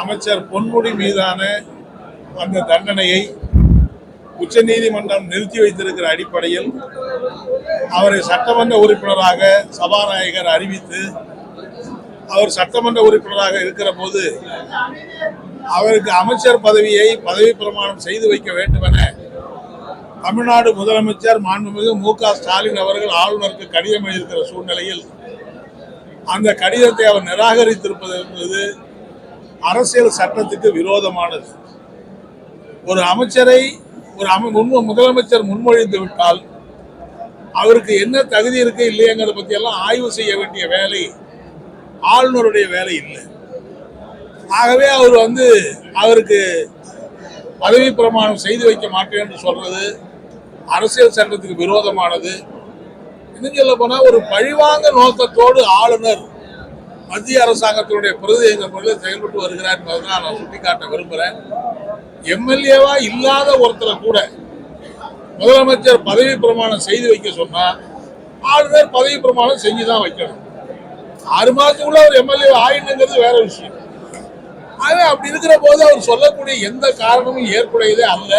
அமைச்சர் பொன்முடி மீதான அந்த தண்டனையை உச்சநீதிமன்றம் நிறுத்தி வைத்திருக்கிற அடிப்படையில் அவரை சட்டமன்ற உறுப்பினராக சபாநாயகர் அறிவித்து அவர் சட்டமன்ற உறுப்பினராக இருக்கிற போது அவருக்கு அமைச்சர் பதவியை பதவி பிரமாணம் செய்து வைக்க வேண்டும் என தமிழ்நாடு முதலமைச்சர் மாண்புமிகு மு க ஸ்டாலின் அவர்கள் ஆளுநருக்கு கடிதம் எழுதியிருக்கிற சூழ்நிலையில் அந்த கடிதத்தை அவர் நிராகரித்திருப்பது என்பது அரசியல் சட்டத்துக்கு விரோதமானது. ஒரு அமைச்சரை ஒரு அம முன் முதலமைச்சர் முன்மொழிந்து விட்டால் அவருக்கு என்ன தகுதி இருக்கு இல்லையங்கிறத பத்தி எல்லாம் ஆய்வு செய்ய வேண்டிய வேலை ஆளுநருடைய வேலை இல்லை. ஆகவே அவர் வந்து அவருக்கு பதவி பிரமாணம் செய்து வைக்க மாட்டேன் என்று சொல்றது அரசியல் சட்டத்துக்கு விரோதமானது. இன்னும் சொல்ல போனா ஒரு பழிவாங்க நோக்கத்தோடு ஆளுநர் மத்திய அரசாங்கத்தினுடைய பிரதி என்ற முறையில் செயல்பட்டு வருகிறார் என்பதை நான் சுட்டிக்காட்ட விரும்புகிறேன் எம்எல்ஏவா இல்லாத ஒருத்தரை கூட முதலமைச்சர் பதவி பிரமாணம் செய்து வைக்க சொன்னா ஆளுநர் பதவி பிரமாணம் செஞ்சு தான் வைக்கணும். ஆறு மாதத்துக்குள்ள அவர் எம்எல்ஏ ஆயிடுங்கிறது வேற விஷயம். ஆகவே அப்படி இருக்கிற போது அவர் சொல்லக்கூடிய எந்த காரணமும் ஏற்புடையதே அல்ல.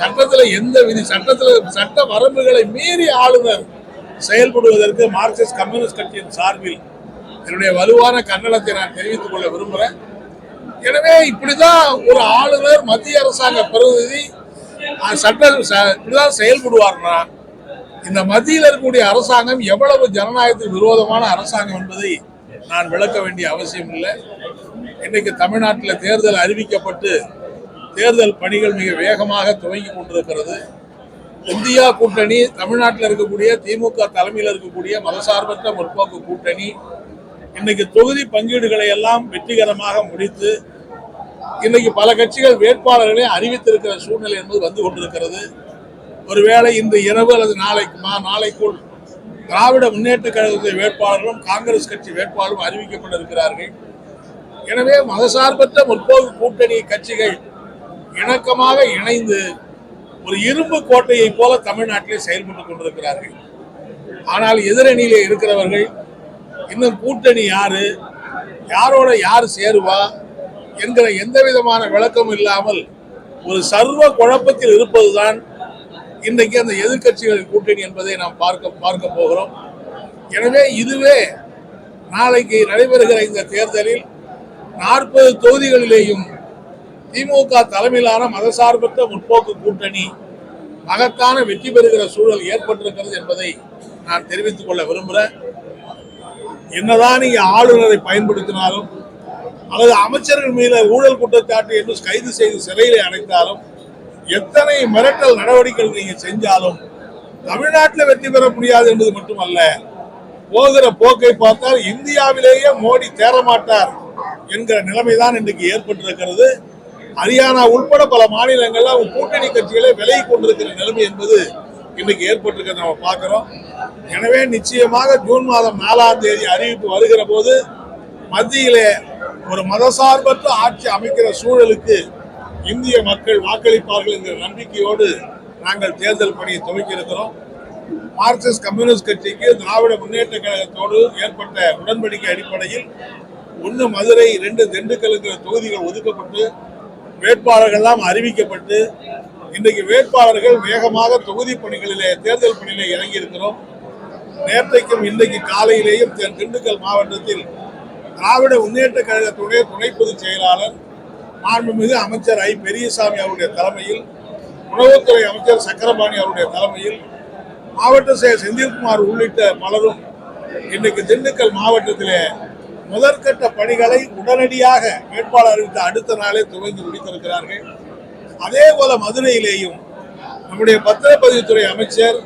சட்டத்தில் எந்த விதி சட்டத்தில் சட்ட வரம்புகளை மீறி ஆளுநர் செயல்படுவதற்கு மார்க்சிஸ்ட் கம்யூனிஸ்ட் கட்சியின் சார்பில் என்னுடைய வலுவான கண்டனத்தை நான் தெரிவித்துக் கொள்ள விரும்புகிறேன் எனவே இப்படிதான் ஒரு ஆளுநர் மத்திய அரசாங்க பிரதிநிதி சட்டம் சட்ட ச- இப்படிதான் செயல்படுவார்னா இந்த மத்தியில் இருக்கக்கூடிய அரசாங்கம் எவ்வளவு ஜனநாயகத்துக்கு விரோதமான அரசாங்கம் என்பதை நான் விளக்க வேண்டிய அவசியம் இல்லை. இன்னைக்கு தமிழ்நாட்டில் தேர்தல் அறிவிக்கப்பட்டு தேர்தல் பணிகள் மிக வேகமாக துவங்கி கொண்டிருக்கிறது. இந்தியா கூட்டணி தமிழ்நாட்டில் இருக்கக்கூடிய திமுக தலைமையில் இருக்கக்கூடிய மதசார்பற்ற முற்போக்கு கூட்டணி இன்னைக்கு தொகுதி பங்கீடுகளை எல்லாம் வெற்றிகரமாக முடித்து இன்னைக்கு பல கட்சிகள் வேட்பாளர்களை அறிவித்திருக்கிற சூழ்நிலை என்பது வந்து கொண்டிருக்கிறது. ஒருவேளை இந்த இரவு அல்லது நாளைக்கு மா நாளைக்குள் திராவிட முன்னேற்ற கழகத்தின் வேட்பாளர்களும் காங்கிரஸ் கட்சி வேட்பாளரும் அறிவிக்கப்பட இருக்கிறார்கள் எனவே மதசார்பற்ற முற்போக்கு கூட்டணி கட்சிகள் இணக்கமாக இணைந்து ஒரு இரும்பு கோட்டையை போல தமிழ்நாட்டிலே செயல்பட்டுக் கொண்டிருக்கிறார்கள். ஆனால் எதிரணியிலே இருக்கிறவர்கள் இன்னும் கூட்டணி யாரு? யாரோட யார் சேருவா? என்கிற எந்த விதமான விளக்கமும் இல்லாமல் ஒரு சர்வ குழப்பத்தில் இருப்பதுதான் இன்றைக்கு அந்த எதிர்க்கட்சிகளின் கூட்டணி என்பதை நாம் பார்க்க பார்க்க போகிறோம். எனவே இதுவே நாளைக்கு நடைபெறுகிற இந்த தேர்தலில் நாற்பது தொகுதிகளிலேயும் திமுக தலைமையிலான மதசார்பற்ற முற்போக்கு கூட்டணி மகத்தான வெற்றி பெறுகிற சூழல் ஏற்பட்டிருக்கிறது என்பதை நான் தெரிவித்துக் கொள்ள விரும்புகிறேன். என்னதான் நீங்க ஆளுநரை பயன்படுத்தினாலும் அல்லது அமைச்சர்கள் மீது ஊழல் குற்றச்சாட்டு என்று கைது செய்து சிறையிலே அடைத்தாலும் எத்தனை மிரட்டல் நடவடிக்கைகள் நீங்க செஞ்சாலும் தமிழ்நாட்டில் வெற்றி பெற முடியாது என்பது மட்டுமல்ல. போகிற போக்கை பார்த்தால் இந்தியாவிலேயே மோடி தேரமாட்டார் என்கிற நிலைமைதான் இன்றைக்கு ஏற்பட்டிருக்கிறது. ஹரியானா உட்பட பல மாநிலங்கள்ல அவங்க கூட்டணி கட்சிகளை விலகி கொண்டிருக்கிற நிலைமை என்பது இன்னைக்கு ஏற்பட்டிருக்கிறத நம்ம பார்க்குறோம். எனவே நிச்சயமாக ஜூன் மாதம் நாலாம் தேதி அறிவிப்பு வருகிற போது மத்தியிலே ஒரு மதசார்பற்ற ஆட்சி அமைக்கிற சூழலுக்கு இந்திய மக்கள் வாக்களிப்பார்கள் என்கிற நம்பிக்கையோடு நாங்கள் தேர்தல் பணியை துவக்கியிருக்கிறோம் மார்க்சிஸ்ட் கம்யூனிஸ்ட் கட்சிக்கு திராவிட முன்னேற்ற கழகத்தோடு ஏற்பட்ட உடன்படிக்கை அடிப்படையில் ஒன்று மதுரை இரண்டு திண்டுக்கல்ங்கிற தொகுதிகள் ஒதுக்கப்பட்டு வேட்பாளர்கள்லாம் அறிவிக்கப்பட்டு இன்றைக்கு வேட்பாளர்கள் வேகமாக தொகுதி பணிகளிலே தேர்தல் பணியிலே இறங்கி இருக்கிறோம் நேற்றைக்கும் இன்றைக்கு காலையிலேயும் தென் திண்டுக்கல் மாவட்டத்தில் திராவிட முன்னேற்ற கழகத்துடைய துணை பொதுச் செயலாளர் மாண்புமிகு அமைச்சர் ஐ. பெரியசாமி அவருடைய தலைமையில் உணவுத்துறை அமைச்சர் சக்கரபாணி அவருடைய தலைமையில் மாவட்ட செயலர் செந்தில்குமார் உள்ளிட்ட பலரும் இன்றைக்கு திண்டுக்கல் மாவட்டத்திலே முதற்கட்ட பணிகளை உடனடியாக வேட்பாளர் அறிவித்த அடுத்த நாளே துவங்கி முடித்திருக்கிறார்கள். அதே போல மதுரையிலேயும் நம்முடைய பத்திரப்பதிவுத்துறை அமைச்சர்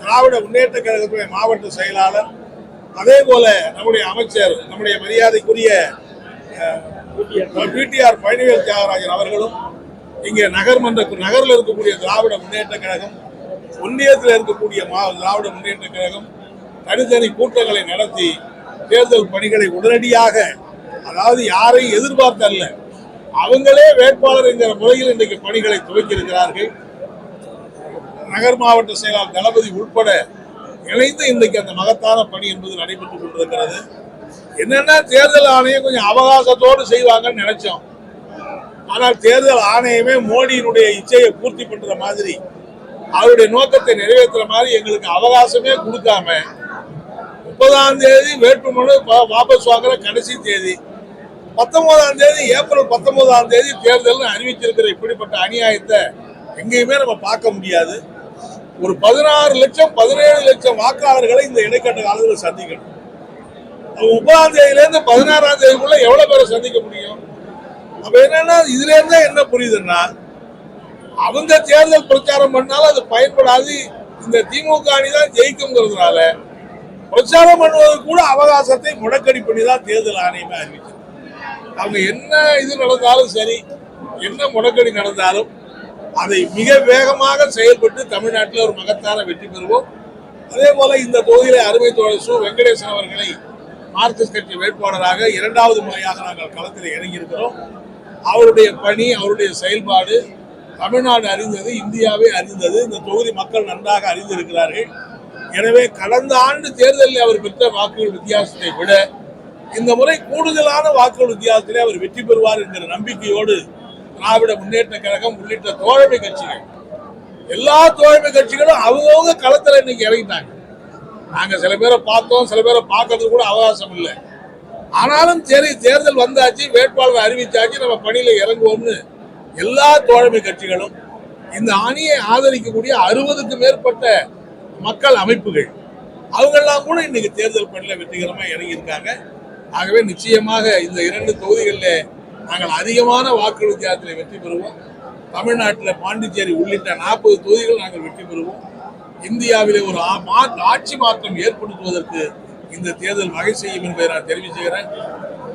திராவிட முன்னேற்ற கழகத்துடைய மாவட்ட செயலாளர் அதே போல நம்முடைய அமைச்சர் நம்முடைய மரியாதைக்குரிய பிடிஆர் பழனிவேல் தியாகராஜன் அவர்களும் இங்கே நகர்மன்ற நகரில் இருக்கக்கூடிய திராவிட முன்னேற்ற கழகம் ஒன்றியத்தில் இருக்கக்கூடிய மா திராவிட முன்னேற்ற கழகம் தனித்தனி கூட்டங்களை நடத்தி தேர்தல் பணிகளை உடனடியாக அதாவது யாரையும் எதிர்பார்த்தல்ல. அவங்களே வேட்பாளர் என்கிற முறையில் இன்றைக்கு பணிகளை துவக்கி இருக்கிறார்கள் நகர் மாவட்ட செயலாளர் தளபதி உட்பட இணைந்து இன்றைக்கு அந்த மகத்தான பணி என்பது நடைபெற்றுக் கொண்டிருக்கிறது. என்னன்னா தேர்தல் ஆணையம் கொஞ்சம் அவகாசத்தோடு செய்வாங்கன்னு நினைச்சோம். ஆனால் தேர்தல் ஆணையமே மோடியினுடைய இச்சையை பூர்த்தி பண்ற மாதிரி அவருடைய நோக்கத்தை நிறைவேற்றுற மாதிரி எங்களுக்கு அவகாசமே கொடுக்காம முப்பதாம் தேதி வேட்புமனு வாபஸ் வாங்குற கடைசி தேதி பத்தொன்பதாம் தேதி ஏப்ரல் பத்தொன்பதாம் தேதி தேர்தல்னு அறிவிச்சிருக்கிற இப்படிப்பட்ட அநியாயத்தை எங்கேயுமே நம்ம பார்க்க முடியாது. ஒரு பதினாறு லட்சம் பதினேழு லட்சம் வாக்காளர்களை இந்த இடைக்கட்ட காலத்தில் சந்திக்கணும். அப்ப முப்பதாம் தேதியில பதினாறாம் தேதிக்குள்ள எவ்வளவு பேரை சந்திக்க முடியும்? அப்ப என்னன்னா இதுல இருந்தா என்ன புரியுதுன்னா அவங்க தேர்தல் பிரச்சாரம் பண்ணாலும் அது பயன்படாது. இந்த திமுக அணி தான் ஜெயிக்குங்கிறதுனால பிரச்சாரம் பண்ணுவது கூட அவகாசத்தை முடக்கடி பண்ணி தான் தேர்தல் ஆணையமே அறிவிச்சது அவங்க என்ன இது நடந்தாலும் சரி என்ன முடக்கடி நடந்தாலும் அதை மிக வேகமாக செயல்பட்டு தமிழ்நாட்டில் ஒரு மகத்தான வெற்றி பெறுவோம். அதே போல இந்த தொகுதியிலே அருமை தோழர் சு. வெங்கடேசன் அவர்களை மார்க்சிஸ்ட் கட்சி வேட்பாளராக இரண்டாவது முறையாக நாங்கள் களத்தில் இறங்கியிருக்கிறோம். அவருடைய பணி அவருடைய செயல்பாடு தமிழ்நாடு அறிந்தது இந்தியாவே அறிந்தது. இந்த தொகுதி மக்கள் நன்றாக அறிந்திருக்கிறார்கள். எனவே கடந்த ஆண்டு தேர்தலில் அவர் பெற்ற வாக்குகள் வித்தியாசத்தை விட இந்த முறை கூடுதலான வாக்குகள் வித்தியாசத்திலே அவர் வெற்றி பெறுவார் என்கிற நம்பிக்கையோடு திராவிட முன்னேற்ற கழகம் உள்ளிட்ட தோழமை கட்சிகள் எல்லா தோழமை கட்சிகளும் அவங்கவுங்க களத்தில் இன்னைக்கு இறங்கிட்டாங்க. நாங்க சில பேரை பார்த்தோம் சில பேரை பார்க்கறதுக்கு கூட அவகாசம் இல்லை. ஆனாலும் சரி தேர்தல் வந்தாச்சு வேட்பாளர் அறிவிச்சாச்சு நம்ம பணியில இறங்குவோம்னு எல்லா தோழமை கட்சிகளும் இந்த அணியை ஆதரிக்கக்கூடிய அறுபதுக்கு மேற்பட்ட மக்கள் அமைப்புகள் அவங்கெல்லாம் கூட இன்னைக்கு தேர்தல் பணியில வெற்றிகரமா இறங்கியிருக்காங்க. ஆகவே நிச்சயமாக இந்த இரண்டு தொகுதிகளில் நாங்கள் அதிகமான வாக்கு வித்தியாசத்தில் வெற்றி பெறுவோம். தமிழ்நாட்டில் பாண்டிச்சேரி உள்ளிட்ட நாற்பது தொகுதிகள் நாங்கள் வெற்றி பெறுவோம். இந்தியாவிலே ஒரு ஆட்சி மாற்றம் ஏற்படுத்துவதற்கு இந்த தேர்தல் வகை செய்யும் என்பதை நான் தெரிவிச்சுக்கிறேன்.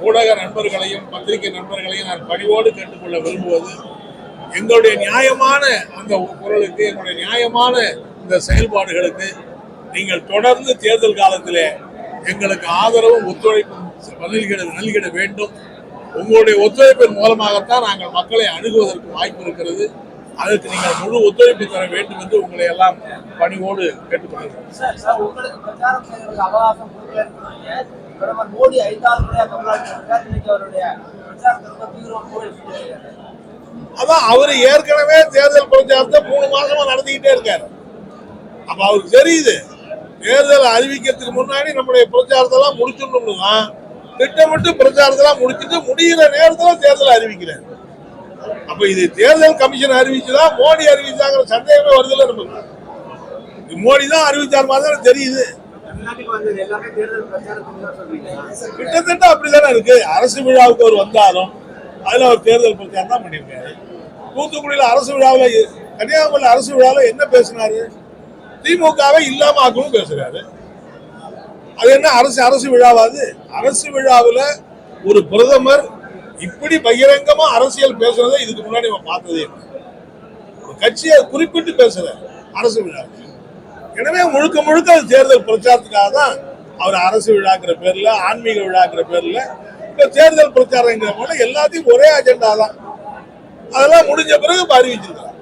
ஊடக நண்பர்களையும் பத்திரிகை நண்பர்களையும் நான் பணிவோடு கேட்டுக்கொள்ள விரும்புவது எங்களுடைய நியாயமான அந்த குரலுக்கு எங்களுடைய நியாயமான இந்த செயல்பாடுகளுக்கு நீங்கள் தொடர்ந்து தேர்தல் காலத்திலே எங்களுக்கு ஆதரவும் ஒத்துழைப்பும் நல்கிட நல்கிட வேண்டும். உங்களுடைய ஒத்துழைப்பின் மூலமாகத்தான் நாங்கள் மக்களை அணுகுவதற்கு வாய்ப்பு இருக்கிறது. அதற்கு நீங்கள் முழு ஒத்துழைப்பு தர வேண்டும் என்று உங்களை எல்லாம் பணிவோடு பிரச்சாரத்தை இருக்காரு. அதான் அவர் ஏற்கனவே தேர்தல் பிரச்சாரத்தை மூணு மாசமா நடத்திக்கிட்டே இருக்காரு. அப்ப அவருக்கு தெரியுது தேர்தல் அறிவிக்கிறதுக்கு முன்னாடி நம்முடைய பிரச்சாரத்தெல்லாம் முடிச்சிடணும்னு தான் திட்டமிட்டு பிரச்சாரத்தெல்லாம் முடிச்சிட்டு முடிகிற நேரத்துல தேர்தல் அறிவிக்கிறார் அப்ப இது தேர்தல் கமிஷன் அறிவிச்சுதான் மோடி அறிவிச்சாங்கிற சந்தேகமே வருதுல்ல நமக்கு. மோடி தான் அறிவிச்சார் மாதிரி தெரியுது. கிட்டத்தட்ட அப்படிதானே இருக்கு. அரசு விழாவுக்கு அவர் வந்தாலும் அதுல அவர் தேர்தல் பிரச்சாரம் தான் பண்ணியிருக்காரு. தூத்துக்குடியில அரசு விழாவில் கன்னியாகுமரியில் அரசு விழாவில் என்ன பேசினாரு? திமுகவை இல்லாம ஆக்கணும் பேசுறாரு. அது என்ன அரசு அரசு விழாவாது அரசு விழாவில் ஒரு பிரதமர் இப்படி பகிரங்கமா அரசியல் பேசுறதை இதுக்கு முன்னாடி நம்ம பார்த்ததே ஒரு கட்சியை குறிப்பிட்டு பேசுற அரசு விழாவில் எனவே முழுக்க முழுக்க அது தேர்தல் பிரச்சாரத்துக்காக தான் அவர் அரசு விழாங்கிற பேர்ல ஆன்மீக விழாங்கிற பேர்ல இப்போ தேர்தல் பிரச்சாரங்கிற போல எல்லாத்தையும் ஒரே அஜெண்டா தான். அதெல்லாம் முடிஞ்ச பிறகு இப்ப அறிவிச்சிருக்காங்க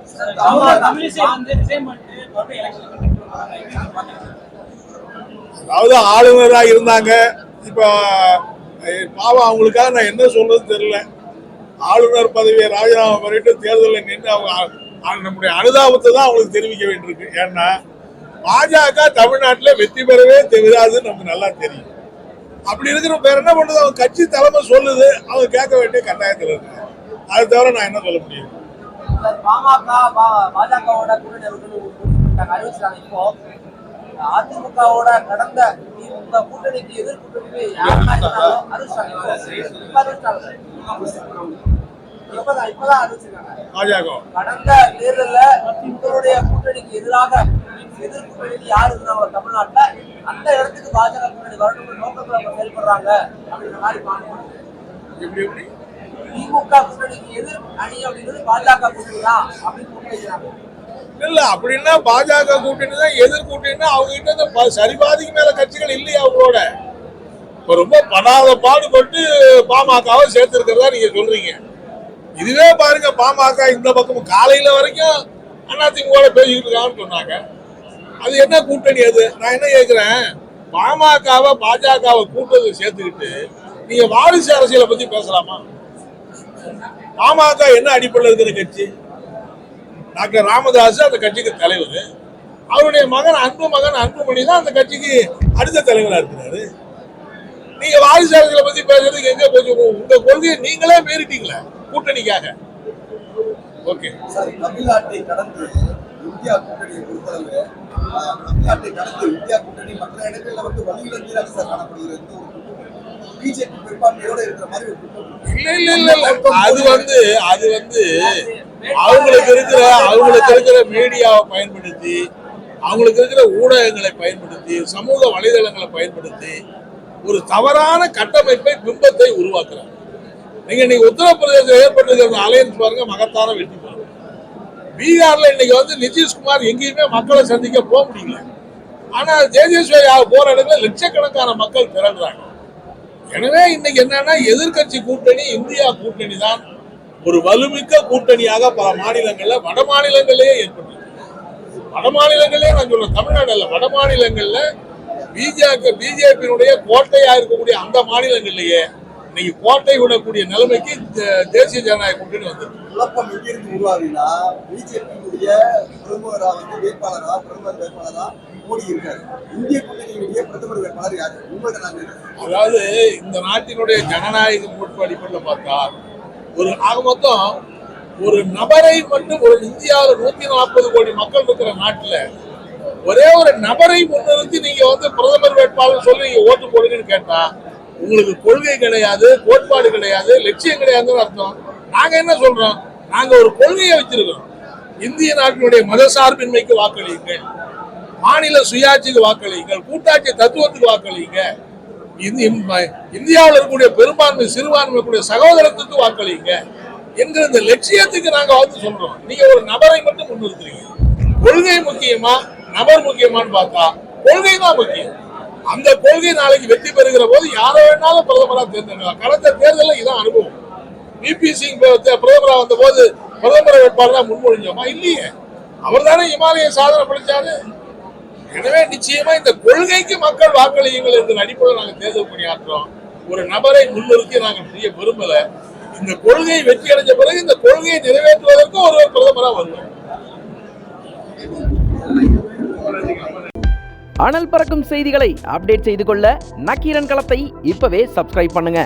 அதாவது ஆளுநராக இருந்தாங்க. இப்போ பாவம் அவங்களுக்காக நான் என்ன சொல்றது தெரியல. ஆளுநர் பதவியை ராஜினாமா பண்ணிட்டு தேர்தலில் நின்று அவங்க நம்முடைய அனுதாபத்தை தான் அவங்களுக்கு தெரிவிக்க வேண்டியிருக்கு. ஏன்னா பாஜக தமிழ்நாட்டில் வெற்றி பெறவே தெரியாதுன்னு நமக்கு நல்லா தெரியும். அப்படி இருக்கிற பேர் என்ன பண்ணுறது அவங்க கட்சி தலைமை சொல்லுது. அவங்க கேட்க வேண்டிய கட்டாயத்தில் இருக்கு அது தவிர நான் என்ன சொல்ல முடியும்? சார், பாஜகவோட அதிமுகவோட கடந்த திமுக கூட்டணிக்கு எதிர் கூட்டணிக்கு யாருன்னா இருந்தாலும் அறிவிச்சாங்க இப்ப அறிவிச்சாங்க இப்பதான் இப்பதான் அறிவிச்சிருக்காங்க பாஜக கடந்த தேர்தல்ல உங்களுடைய கூட்டணிக்கு எதிராக எதிர் கூட்டணிக்கு யார் இருந்தாங்க தமிழ்நாட்டுல அந்த இடத்துக்கு பாஜக கூட்டணி வரணும் நோக்கத்துல அவங்க செயல்படுறாங்க அப்படின்ற மாதிரி பார்க்கணும். திமுக கூட்டணிக்கு எதிர் அணி அப்படிங்கிறது பாஜக கூட்டணி தான் அப்படின்னு முன்வைக்கிறாங்க இல்ல அப்படின்னா பாஜக கூட்டணி தான் எதிர் கூட்டணின்னா அவங்க கிட்ட சரிபாதிக்கு மேல கட்சிகள் இல்லையா அவங்களோட? இப்ப ரொம்ப படாத பாடுபட்டு பாமகவை சேர்த்திருக்கிறதா நீங்க சொல்றீங்க. இதுவே பாருங்க பாமக இந்த பக்கம் காலையில வரைக்கும் அதிமுக பேசிக்கிட்டு இருக்காங்கன்னு சொன்னாங்க. அது என்ன கூட்டணி அது? நான் என்ன கேட்கிறேன் பாமகவை பாஜகவை கூட்டத்தை சேர்த்துக்கிட்டு நீங்க வாரிசு அரசியலை பத்தி பேசலாமா? பாமக என்ன அடிப்படையில் இருக்கிற கட்சி? டாக்டர் ராமதாஸ் அந்த கட்சிக்கு தலைவர். அவருடைய மகன் அன்பு மகன் அன்புமணி தான் அந்த கட்சிக்கு அடுத்த தலைவரா இருக்கிறாரு. நீங்க வாரிசு அரசியலை பத்தி பேசுறதுக்கு எங்க போச்சு? உங்க கொள்கையை நீங்களே மீறிட்டீங்களே கூட்டணிக்காக. ஓகே. சார் தமிழ்நாட்டை கடந்து இந்தியா கூட்டணியை பொறுத்தளவு ஆஹ், தமிழ்நாட்டை கடந்து இந்தியா கூட்டணி மற்ற இடங்கள்ல வந்து வலியுறுத்தியாக சார் காணப்படுகிறது. பிஜேபி பெரும்பான்மையோட இருக்கிற மாதிரி இல்ல இல்ல இல்ல அது வந்து அது வந்து அவங்களுக்கு இருக்கிற அவங்களுக்கு இருக்கிற மீடியாவை பயன்படுத்தி அவங்களுக்கு இருக்கிற ஊடகங்களை பயன்படுத்தி சமூக வலைதளங்களை பயன்படுத்தி ஒரு தவறான கட்டமைப்பை பிம்பத்தை உருவாக்குறாங்க. நீங்க இன்னைக்கு உத்தரப்பிரதேசத்தில் ஏற்பட்டிருக்கிற அலையன்ஸ் பாருங்க மகத்தான வெற்றி பாருங்க பீகார்ல இன்னைக்கு வந்து நிதிஷ்குமார் எங்கேயுமே மக்களை சந்திக்க போக முடியல. ஆனா தேஜஸ்வரி போற இடத்துல லட்சக்கணக்கான மக்கள் திரள்றாங்க. எனவே இன்னைக்கு என்னன்னா எதிர்க்கட்சி கூட்டணி இந்தியா கூட்டணி தான் ஒரு வலுமிக்க கூட்டணியாக பல மாநிலங்கள்ல வட மாநிலங்களிலேயே ஏற்பட்டிருக்கு. வட மாநிலங்களே நான் சொல்றேன் தமிழ்நாடு அல்ல வட மாநிலங்கள்ல பிஜேபி பிஜேபியினுடைய கோட்டையா இருக்கக்கூடிய அந்த மாநிலங்கள்லயே இன்னைக்கு கோட்டை விடக்கூடிய நிலைமைக்கு தேசிய ஜனநாயக கூட்டணி வந்திருக்கு. குழப்பம் எங்கிருந்து உருவாகுதுன்னா பிஜேபியுடைய பிரதமரா வந்து வேட்பாளரா பிரதமர் வேட்பாளரா மோடி இருக்காரு. இந்திய கூட்டணியுடைய பிரதமர் வேட்பாளர் யாரு? உங்கள்ட்ட நான் கேட்கிறேன். அதாவது இந்த நாட்டினுடைய ஜனநாயக கோட்பு அடிப்படையில் பார்த்தா ஒரு ஆக மொத்தம் ஒரு நபரை மட்டும் ஒரு இந்தியாவில் நூத்தி நாற்பது கோடி மக்கள் இருக்கிற நாட்டில் ஒரே ஒரு நபரை முன்னிறுத்தி நீங்க வந்து பிரதமர் வேட்பாளர் சொல்லி நீங்க ஓட்டு போடுங்கன்னு கேட்டா உங்களுக்கு கொள்கை கிடையாது கோட்பாடு கிடையாது லட்சியம் கிடையாதுன்னு அர்த்தம். நாங்க என்ன சொல்றோம்? நாங்க ஒரு கொள்கையை வச்சிருக்கோம் இந்திய நாட்டினுடைய மதசார்பின்மைக்கு வாக்களியுங்கள். மாநில சுயாட்சிக்கு வாக்களியுங்கள். கூட்டாட்சி தத்துவத்துக்கு வாக்களியுங்க இந்தியாவில் இருக்கக்கூடிய பெரும்பான்மை சிறுபான்மை சகோதரத்துக்கு வாக்களிங்க என்கிற இந்த லட்சியத்துக்கு நாங்க வந்து சொல்றோம். நீங்க ஒரு நபரை மட்டும் முன்னிறுத்துறீங்க. கொள்கை முக்கியமா நபர் முக்கியமான்னு பார்த்தா கொள்கை தான் முக்கியம். அந்த கொள்கை நாளைக்கு வெற்றி பெறுகிற போது யாரை வேணாலும் பிரதமரா தேர்ந்தெடுக்கலாம். கடந்த தேர்தலில் இதான் அனுபவம். பிபி சிங் பிரதமரா வந்த போது பிரதமர் வேட்பாளராக முன்மொழிஞ்சோமா? இல்லையே. அவர் தானே இமாலய சாதனை படிச்சாரு. எனவே நிச்சயமா இந்த கொள்கைக்கு மக்கள் வாக்களியுங்கள் என்ற அடிப்படையில் நாங்கள் தேர்தல் பணியாற்றுறோம் ஒரு நபரை முன்னிறுத்தி நாங்கள் செய்ய விரும்பல. இந்த கொள்கை வெற்றி அடைஞ்ச பிறகு இந்த கொள்கையை நிறைவேற்றுவதற்கு ஒருவர் பிரதமராக வரும் அனல் பறக்கும் செய்திகளை அப்டேட் செய்து கொள்ள நக்கீரன் களத்தை இப்பவே சப்ஸ்கிரைப் பண்ணுங்க.